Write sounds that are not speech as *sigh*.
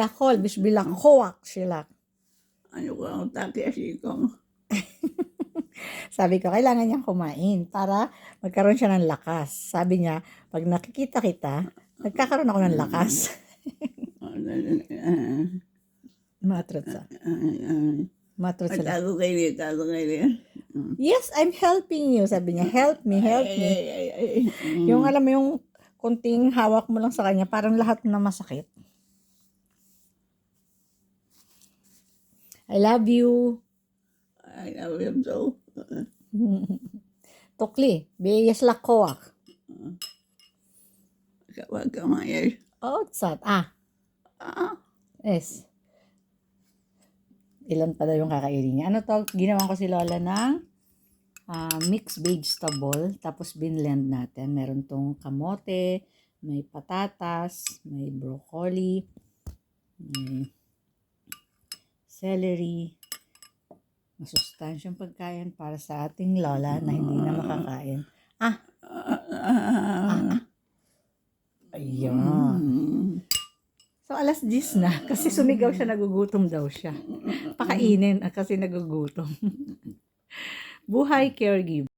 akol, bis bilang koak sila. Ano ko ang taki asikong. Sabi ko, kailangan niyang kumain para magkaroon siya ng lakas. Sabi niya, pag nakikita kita, nagkakaroon ako ng lakas. Matrot sa. Matrot sila. Tago kayo niya, tago kayo niya. Yes, I'm helping you. Sabi niya, help me, help me. Yung alam mo yung kunting hawak mo lang sa kanya, parang lahat na masakit. I love you. I love him so. *laughs* Tukli, biyas lakoak. Kapag kamayay. Oh, sat. Ah, Ah, yes. Ilan pa daw yung kakainin niya. Ano to? Ginawan ko si Lola ng ah, mixed vegetable. Tapos binlend natin. Meron tong kamote, may patatas, may broccoli, may celery. Masustansyang pagkain para sa ating Lola na hindi na makakain. ah, Ayun. mm. So, alas 10 na. Kasi sumigaw siya, nagugutom daw siya. Pakainin ah, kasi nagugutom. *laughs* Buhay caregiver.